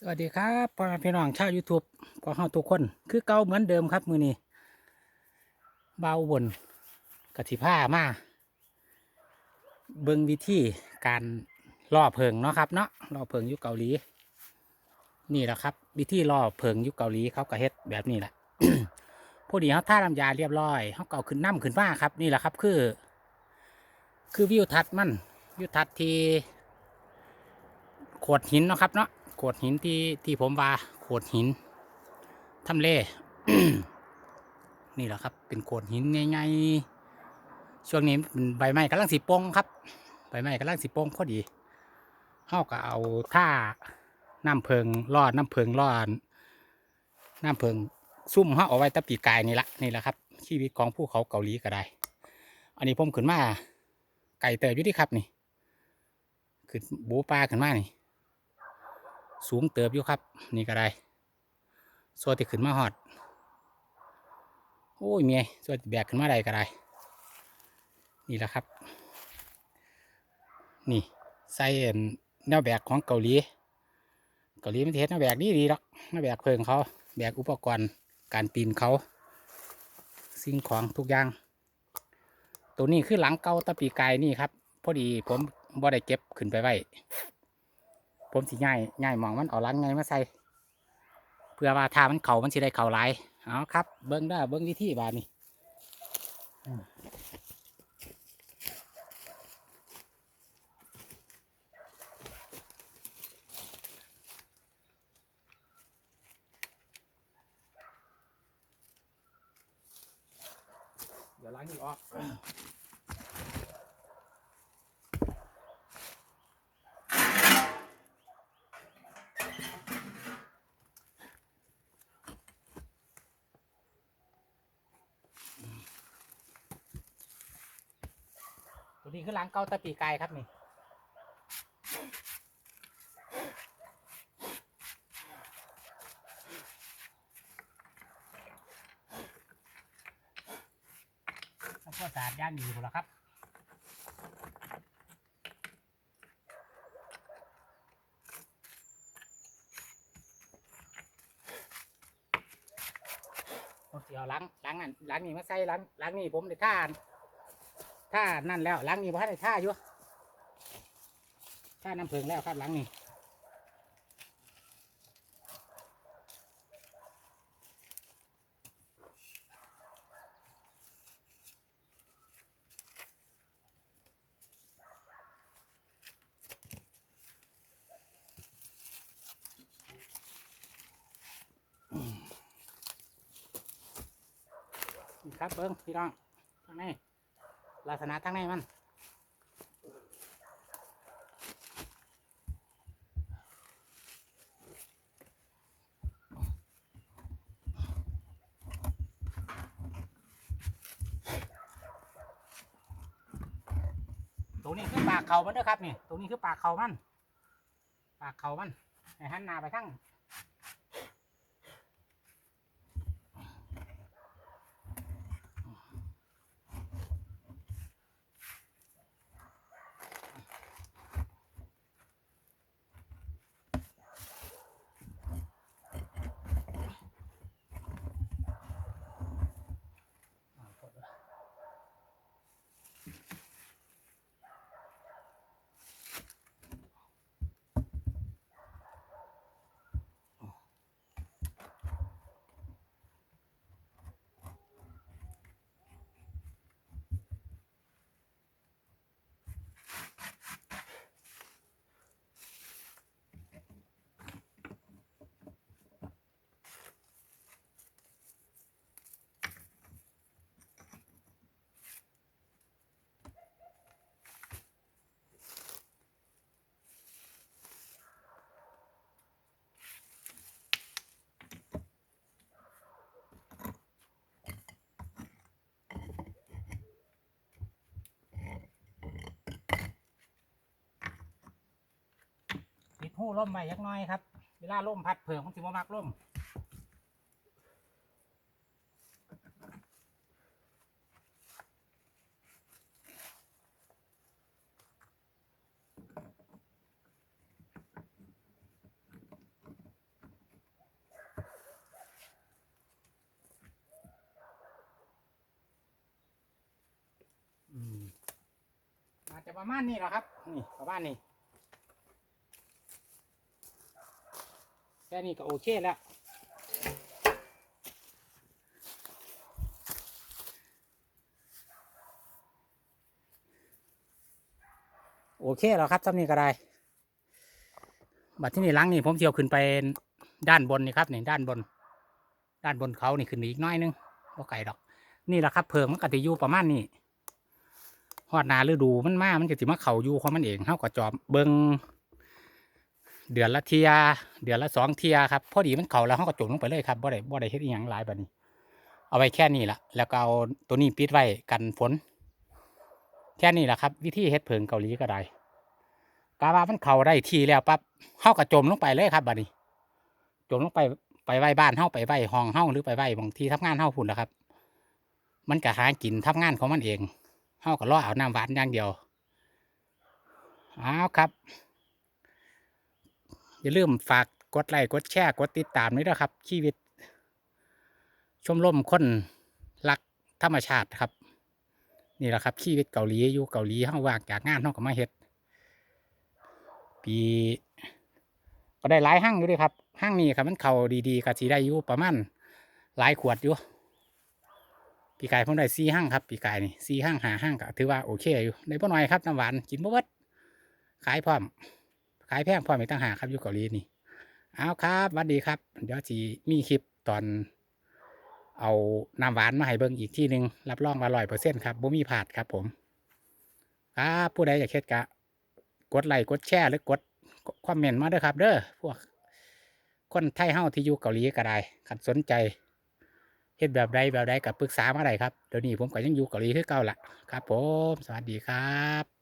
สวัสดีครับพ่อแม่พี่น้องชาว YouTube ก็เฮาทุกคน คือเก่าเหมือนเดิมครับมือนี้เบาบนกะทิผ้ามาเบิ่งวิธีการล่อเพิงเนาะครับเนาะล่อเพิงยู่เกาหลี นี่แหละครับ วิธีล่อเพิงยู่เกาหลีเขาก็เฮ็ดแบบนี้แหละพอดีเขาท่าน้ำยาเรียบร้อยเขาเก่าขึ้นน้ำขึ้นมาครับ นี่แหละครับ คือ คือวิวทัศน์มันวิวทัศน์ที่โขดหินเนาะครับเนาะ โขดหินที่ที่ผมว่าโขดหินทำเล นี่แหละครับ เป็นโขดหินง่ายๆช่วงนี้เป็นใบไม้กำลังสีโปงครับใบไม้กำลังสีโปงพอดีเฮาก็เอาท่าน้ำเพิงรอดน้ำเพิงรอดน้ำเพิงซุ่มเฮาเอาไว้ตะปีกายนี่ละนี่แหละครับ ชีวิตของผู้เขาเกาหลีก็ได้ อันนี้ผมขึ้นมาไก่เตยอยู่ที่ครับนี่ขึ้นบูปลาขึ้นมานี่ สูงเติบอยู่ครับ นี่ก็ได้ส่วนที่ขึ้นมาหอด โอ้ยเมียส่วนแบกขึ้นมาได้ก็ได้ นี่แหละครับ นี่ใส่อันแนวแบกของเกาหลี เกาหลีมันเฮ็ดแนวแบกดีดีหรอกแนวแบกเพิงเขาแบกอุปกรณ์การปีนเขาสิ่งของทุกอย่าง ตัวนี้คือหลังเก่าตะปีกายนี่ครับ พอดีผมบ่ได้เก็บขึ้นไปไว้ ผมสิง่ายง่ายมองมันเอาลังไงมาใส่เพื่อว่าถ้ามันเข่ามันสิได้เข่าหลายเอาครับ เบิ้งได้เบิ้งวิธีบานี้อืมเดี๋ยวล้างนี่ออก ตัวนี้คือหล้างเก้าตะปีกายครับนี่ทำควสะอาดย่านดีหมดแล้วครับผมสิเอาล้างล้างนั่นล้างนี่มาใส่ล้างล้างนี่ผมได้ท่า ท่านั่นแล้วล้างนี่ผมให้ได้ท่าอยู่ท่าน้ำผึ้งแล้วครับล้างนี่ครับเบิ้งพี่น้องทางใน ลักษณะทางในมันตรงนี้คือปากเขามันเด้อครับนี่ตรงนี้คือปากเขามัน ปากเขามันให้หันหน้าไปทั้ง ปิดหูล่มไปยักน้อยครับ เวลาล่มพัดเผื่อของสิบมักล่มอาจจะประมาณนี้แหละครับ นี่ประมาณนี้ แค่นี้ก็โอเคแล้วโอเคแล้วครับสำนี้ก็ได้ บัดที่นี่ล้างนี่ผมเที่ยวขึ้นไปด้านบนนี่ครับนี่ด้านบน ด้านบนเขานี่ขึ้นไปอีกน้อยนึงบ่ไกลดอก นี่แหละครับเพิงมันก็จะอยู่ประมาณนี้ฮอดหนาฤดูมันมามันก็สิมาเขาอยู่ของมันเองเฮาก็จอมเบิง เดือนละเทีย เดือนละสองเทียครับพอดีมันเข่าแล้วเฮาก็จมลงไปเลยครับบ่ได้บ่ได้เฮ็ดอีหยังหลายบัดนี้ เอาไว้แค่นี้ละแล้วก็เอาตัวนี้ปิดไว้กันฝน แค่นี้แหละครับ วิธีเฮ็ดเพิงเกาหลีก็ได้กาว่ามันเข่าได้ทีแล้วปั๊บเฮาก็จมลงไปเลยครับบัดนี้ จมลงไปไปไว้บ้านเฮาไปไว้ห้องเฮาหรือไปไว้บางที่ทำงานเฮาพุ่นแหละครับ มันก็หากินทำงานของมันเองเฮาก็รอเอาน้ำหวานอย่างเดียวเอาวครับ อย่าลืมฝากกดไลค์กดแชร์กดติดตามด้วยนะครับ ชีวิต ชมรมคนรักธรรมชาติครับ นี่แหละครับ ชีวิตเกาหลีอยู่เกาหลีเฮาว่างจากงานเฮาก็มาเฮ็ดปีก็ได้หลายห้างอยู่เด้วยครับห้างนี้ครับมันเข่าดีๆก็สีได้อยู่ประมาณหลายขวดอยู่ปีกายผมได้สี่ห้างครับปีกายนี่สี่ห้างหาห้างก็ถือว่าโอเคอยู่ได้บ่น้อยครับน้ำหวานกินบ่เบิดขายพร้อม ขายแพงพร้อมอีกต่างหากครับอยู่เกาหลีนี่เอาครับสวัสดีครับ เดี๋ยวจีมีคลิปตอน เอาน้ำหวานมาให้เบิ่งอีกที่หนึ่งรับรองว่าร้อยเปอร์เซ็นต์ครับบ่มีผาดครับผมครับผู้ใดอยากเฮ็ดกะ กดไลค์กดแชร์หรือกดคอมเมนต์มาเด้อครับ เด้อพวก คนไทยเฮาที่อยู่เกาหลีก็ได้ขัดสนใจเฮ็ดแบบใดแบบใดกับปรึกษามาได้ครับเดี๋ยวนี้ผมก็ยังอยู่เกาหลีคือเก่าละครับ ผม สวัสดีครับ